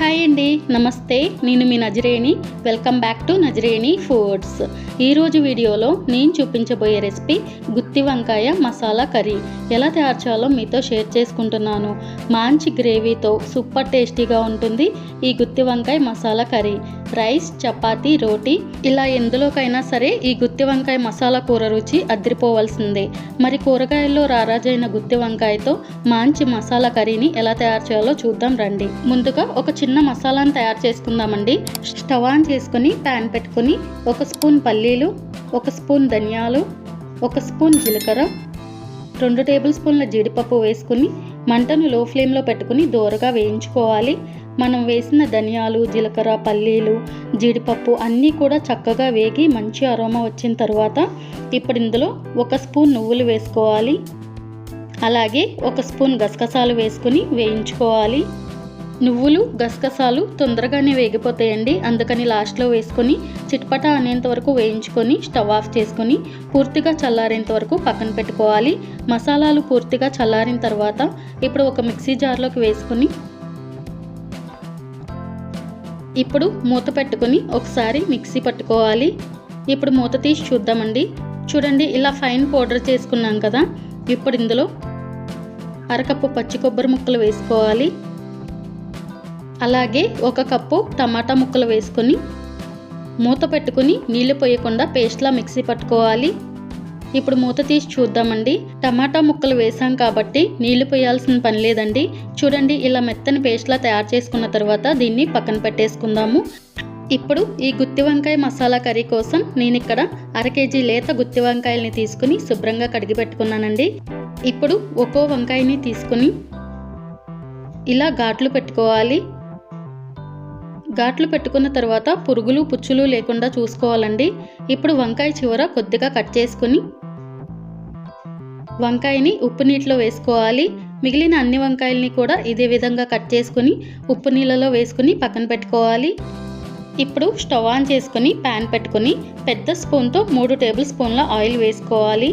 Hi అండి నమస్తే. నేను మీ Nazareni welcome back to Nazareni foods ఈరోజు వీడియోలో నేను చూపించబోయే రెసిపీ గుత్తి వంకాయ మసాలా కర్రీ. ఎలా తయారు చేయాలో మీతో షేర్ చేసుకుంటున్నాను. మంచి గ్రేవీతో సూపర్ టేస్టీగా ఉంటుంది ఈ గుత్తి వంకాయ మసాలా కర్రీ. రైస్ చపాతీ రోటీ ఇలా ఎందులోకైనా సరే ఈ గుత్తి వంకాయ మసాలా కూర రుచి అదిరిపోవాల్సిందే మరి కూరగాయల్లో రారాజైన గుత్తి వంకాయతో మంచి మసాలా కర్రీని ఎలా తయారు చేయాలో చూద్దాం రండి. ముందుగా ఒక చిన్న మసాలాను తయారు చేసుకుందామండి. స్టవ్ ఆన్ చేసుకొని ప్యాన్ పెట్టుకొని ఒక స్పూన్ పల్లీలు ఒక స్పూన్ ధనియాలు ఒక స్పూన్ జీలకర్ర రెండు టేబుల్ స్పూన్ల జీడిపప్పు వేసుకుని మంటను లో ఫ్లేమ్లో పెట్టుకుని దోరగా వేయించుకోవాలి. మనం వేసిన ధనియాలు జీలకర్ర పల్లీలు జీడిపప్పు అన్నీ కూడా చక్కగా వేగి మంచి అరోమా వచ్చిన తర్వాత ఇప్పుడు ఇందులో ఒక స్పూన్ నువ్వులు వేసుకోవాలి. అలాగే ఒక స్పూన్ గసగసాలు వేసుకుని వేయించుకోవాలి. నువ్వులు గసగసాలు తొందరగానే వేగిపోతాయండి. అందుకని లాస్ట్లో వేసుకొని చిట్పట అనేంత వరకు వేయించుకొని స్టవ్ ఆఫ్ చేసుకొని పూర్తిగా చల్లారేంత వరకు పక్కన పెట్టుకోవాలి. మసాలాలు పూర్తిగా చల్లారిన తర్వాత ఇప్పుడు ఒక మిక్సీ జార్లోకి వేసుకొని ఇప్పుడు మూత పెట్టుకొని ఒకసారి మిక్సీ పట్టుకోవాలి. ఇప్పుడు మూత తీసి చూద్దామండి. చూడండి ఇలా ఫైన్ పౌడర్ చేసుకున్నాం కదా. ఇప్పుడు ఇందులో అరకప్పు పచ్చి కొబ్బరి ముక్కలు వేసుకోవాలి. అలాగే ఒక కప్పు టమాటా ముక్కలు వేసుకొని మూత పెట్టుకుని నీళ్ళు పోయకుండా పేస్ట్లా మిక్సీ పట్టుకోవాలి. ఇప్పుడు మూత తీసి చూద్దామండి. టమాటా ముక్కలు వేసాం కాబట్టి నీళ్ళు పోయాల్సిన పని లేదండి. చూడండి ఇలా మెత్తని పేస్ట్లా తయారు చేసుకున్న తర్వాత దీన్ని పక్కన పెట్టేసుకుందాము. ఇప్పుడు ఈ గుత్తి వంకాయ మసాలా కర్రీ కోసం నేను ఇక్కడ అర కేజీ లేత గుత్తి వంకాయల్ని తీసుకుని శుభ్రంగా కడిగి పెట్టుకున్నానండి. ఇప్పుడు ఒక్కో వంకాయని తీసుకుని ఇలా ఘాట్లు పెట్టుకోవాలి. ఘాట్లు పెట్టుకున్న తర్వాత పురుగులు పుచ్చులు లేకుండా చూసుకోవాలండి. ఇప్పుడు వంకాయ చివర కొద్దిగా కట్ చేసుకుని వంకాయని ఉప్పు నీటిలో వేసుకోవాలి. మిగిలిన అన్ని వంకాయల్ని కూడా ఇదే విధంగా కట్ చేసుకుని ఉప్పు నీళ్ళలో వేసుకుని పక్కన పెట్టుకోవాలి. ఇప్పుడు స్టవ్ ఆన్ చేసుకుని ప్యాన్ పెట్టుకుని పెద్ద స్పూన్తో మూడు టేబుల్ స్పూన్ల ఆయిల్ వేసుకోవాలి.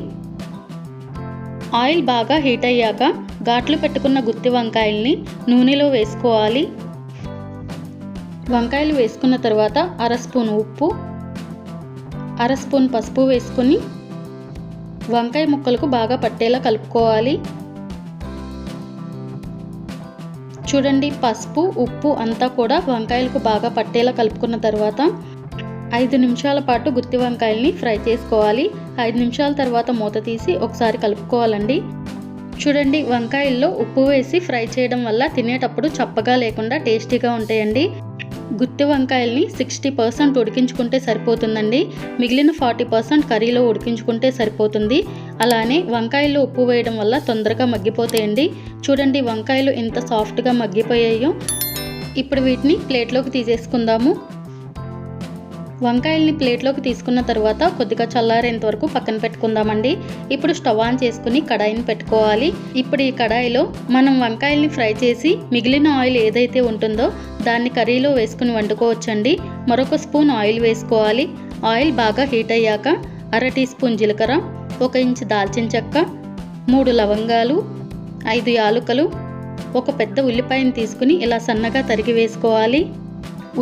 ఆయిల్ బాగా హీట్ అయ్యాక ఘాట్లు పెట్టుకున్న గుత్తి వంకాయల్ని నూనెలో వేసుకోవాలి. వంకాయలు వేసుకున్న తర్వాత అర స్పూన్ ఉప్పు అర స్పూన్ పసుపు వేసుకొని వంకాయ ముక్కలకు బాగా పట్టేలా కలుపుకోవాలి. చూడండి పసుపు ఉప్పు అంతా కూడా వంకాయలకు బాగా పట్టేలా కలుపుకున్న తర్వాత ఐదు నిమిషాల పాటు గుత్తి వంకాయల్ని ఫ్రై చేసుకోవాలి. ఐదు నిమిషాల తర్వాత మూత తీసి ఒకసారి కలుపుకోవాలండి. చూడండి వంకాయల్లో ఉప్పు వేసి ఫ్రై చేయడం వల్ల తినేటప్పుడు చప్పగా లేకుండా టేస్టీగా ఉంటాయండి. గుత్తి వంకాయల్ని సిక్స్టీ పర్సెంట్ ఉడికించుకుంటే సరిపోతుందండి. మిగిలిన ఫార్టీ పర్సెంట్ కర్రీలో ఉడికించుకుంటే సరిపోతుంది. అలానే వంకాయల్లో ఉప్పు వేయడం వల్ల తొందరగా మగ్గిపోతాయండి. చూడండి వంకాయలు ఎంత సాఫ్ట్గా మగ్గిపోయాయో. ఇప్పుడు వీటిని ప్లేట్లోకి తీసేసుకుందాము. వంకాయల్ని ప్లేట్లోకి తీసుకున్న తర్వాత కొద్దిగా చల్లారేంత వరకు పక్కన పెట్టుకుందామండి. ఇప్పుడు స్టవ్ ఆన్ చేసుకుని కడాయిని పెట్టుకోవాలి. ఇప్పుడు ఈ కడాయిలో మనం వంకాయల్ని ఫ్రై చేసి మిగిలిన ఆయిల్ ఏదైతే ఉంటుందో దాన్ని కర్రీలో వేసుకుని వండుకోవచ్చండి. మరొక స్పూన్ ఆయిల్ వేసుకోవాలి. ఆయిల్ బాగా హీట్ అయ్యాక అర టీ స్పూన్ జీలకర్ర ఒక ఇంచు దాల్చిన చెక్క మూడు లవంగాలు ఐదు యాలుకలు ఒక పెద్ద ఉల్లిపాయను తీసుకుని ఇలా సన్నగా తరిగి వేసుకోవాలి.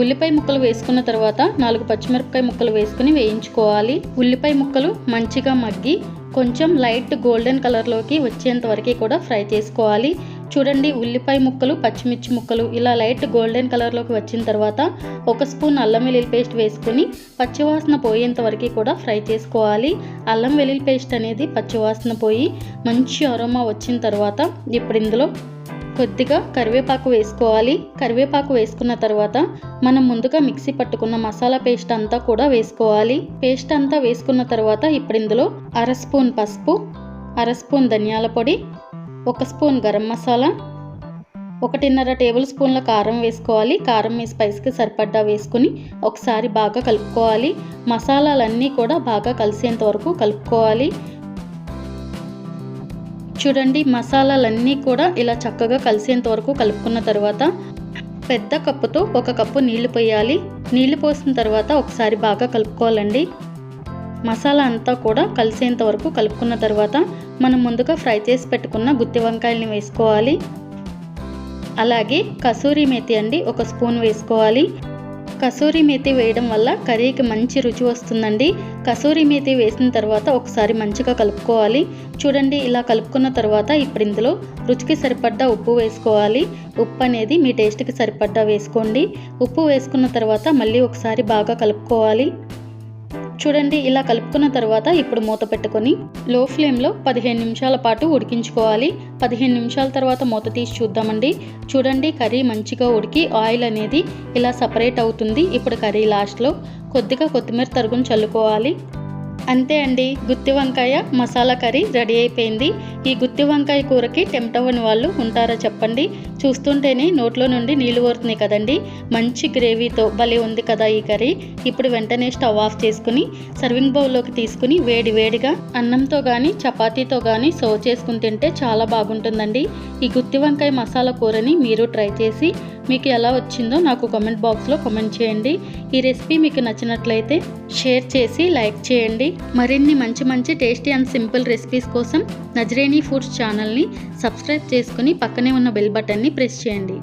ఉల్లిపాయ ముక్కలు వేసుకున్న తర్వాత నాలుగు పచ్చిమిరపకాయ ముక్కలు వేసుకుని వేయించుకోవాలి. ఉల్లిపాయ ముక్కలు మంచిగా మగ్గి కొంచెం లైట్ గోల్డెన్ కలర్లోకి వచ్చేంత వరకు కూడా ఫ్రై చేసుకోవాలి. చూడండి ఉల్లిపాయ ముక్కలు పచ్చిమిర్చి ముక్కలు ఇలా లైట్ గోల్డెన్ కలర్లోకి వచ్చిన తర్వాత ఒక స్పూన్ అల్లం వెల్లుల్లి పేస్ట్ వేసుకుని పచ్చివాసన పోయేంత వరకు కూడా ఫ్రై చేసుకోవాలి. అల్లం వెల్లుల్లి పేస్ట్ అనేది పచ్చివాసన పోయి మంచి అరోమా వచ్చిన తర్వాత ఇప్పుడు ఇందులో కొద్దిగా కరివేపాకు వేసుకోవాలి. కరివేపాకు వేసుకున్న తర్వాత మనం ముందుగా మిక్సీ పట్టుకున్న మసాలా పేస్ట్ అంతా కూడా వేసుకోవాలి. పేస్ట్ అంతా వేసుకున్న తర్వాత ఇప్పుడు ఇందులో అర స్పూన్ పసుపు అర స్పూన్ ధనియాల పొడి ఒక స్పూన్ గరం మసాలా ఒకటిన్నర టేబుల్ స్పూన్ల కారం వేసుకోవాలి. కారం మీ స్పైస్కి సరిపడ్డా వేసుకుని ఒకసారి బాగా కలుపుకోవాలి. మసాలాలన్నీ కూడా బాగా కలిసేంత వరకు కలుపుకోవాలి. చూడండి మసాలాలన్నీ కూడా ఇలా చక్కగా కలిసేంత వరకు కలుపుకున్న తర్వాత పెద్ద కప్పుతో ఒక కప్పు నీళ్ళు పోయాలి. నీళ్ళు పోసిన తర్వాత ఒకసారి బాగా కలుపుకోవాలండి. మసాలా అంతా కూడా కలిసేంత వరకు కలుపుకున్న తర్వాత మనం ముందుగా ఫ్రై చేసి పెట్టుకున్న గుత్తి వంకాయల్ని వేసుకోవాలి. అలాగే కసూరి మేతి అండి ఒక స్పూన్ వేసుకోవాలి. కసూరి మేతి వేయడం వల్ల కర్రీకి మంచి రుచి వస్తుందండి. కసూరి మేతి వేసిన తర్వాత ఒకసారి మంచిగా కలుపుకోవాలి. చూడండి ఇలా కలుపుకున్న తర్వాత ఇప్పుడు ఇందులో రుచికి సరిపడ్డ ఉప్పు వేసుకోవాలి. ఉప్పు అనేది మీ టేస్ట్కి సరిపడ్డ వేసుకోండి. ఉప్పు వేసుకున్న తర్వాత మళ్ళీ ఒకసారి బాగా కలుపుకోవాలి. చూడండి ఇలా కలుపుకున్న తర్వాత ఇప్పుడు మూత పెట్టుకొని లో ఫ్లేమ్లో పదిహేను నిమిషాల పాటు ఉడికించుకోవాలి. పదిహేను నిమిషాల తర్వాత మూత తీసి చూద్దామండి. చూడండి కర్రీ మంచిగా ఉడికి ఆయిల్ అనేది ఇలా సపరేట్ అవుతుంది. ఇప్పుడు కర్రీ లాస్ట్లో కొద్దిగా కొత్తిమీర తరుగును చల్లుకోవాలి. అంతే అండి. గుత్తి వంకాయ మసాలా కర్రీ రెడీ అయిపోయింది. ఈ గుత్తి వంకాయ కూరకి టెంప్ట్ అవ్వని వాళ్ళు ఉంటారా చెప్పండి. చూస్తుంటేనే నోట్లో నుండి నీళ్ళు ఊరుతున్నాయి కదండి. మంచి గ్రేవీతో భలే ఉంది కదా ఈ కర్రీ. ఇప్పుడు వెంటనే స్టవ్ ఆఫ్ చేసుకుని సర్వింగ్ బౌల్లోకి తీసుకుని వేడి వేడిగా అన్నంతో కానీ చపాతీతో కానీ సర్వ్ చేసుకుని తింటే చాలా బాగుంటుందండి. ఈ గుత్తి వంకాయ మసాలా కూరని మీరు ట్రై చేసి మీకు ఎలా వచ్చిందో నాకు కామెంట్ బాక్స్లో కామెంట్ చేయండి. ఈ రెసిపీ మీకు నచ్చినట్లయితే షేర్ చేసి లైక్ చేయండి. మరిన్ని మంచి మంచి టేస్టీ అండ్ సింపుల్ రెసిపీస్ కోసం నజరేనీ ఫుడ్స్ ఛానల్ని సబ్స్క్రైబ్ చేసుకుని పక్కనే ఉన్న బెల్ బటన్ని ప్రెస్ చేయండి.